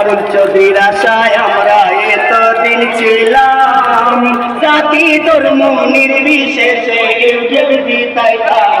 ফারুক চৌধুরীর আশায় আমরা এতদিন ছিলাম। জাতি ধর্ম নির্বিশেষে ইউজের জিতাইতাম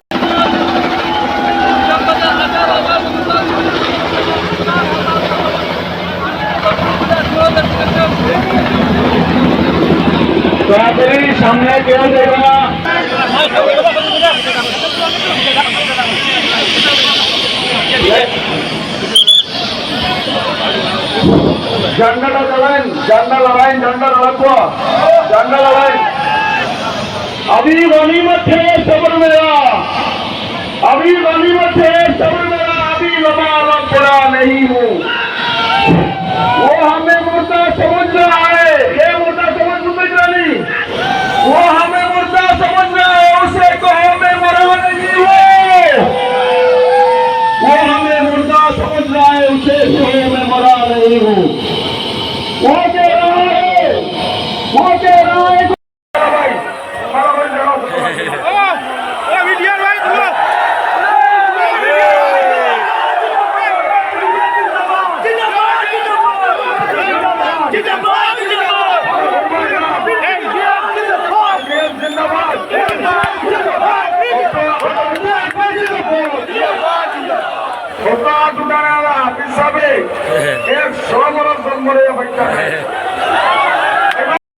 সামনে কেউ দেবে না ঝান্ডাটা চালাইন ঝান্ডা লড়াইন ঝান্ডা লড়াবো ঝান্ডা লড়াইন अभी गनीमत है सब्र मेरा अभी गनीमत है सब्र नहीं muito bem.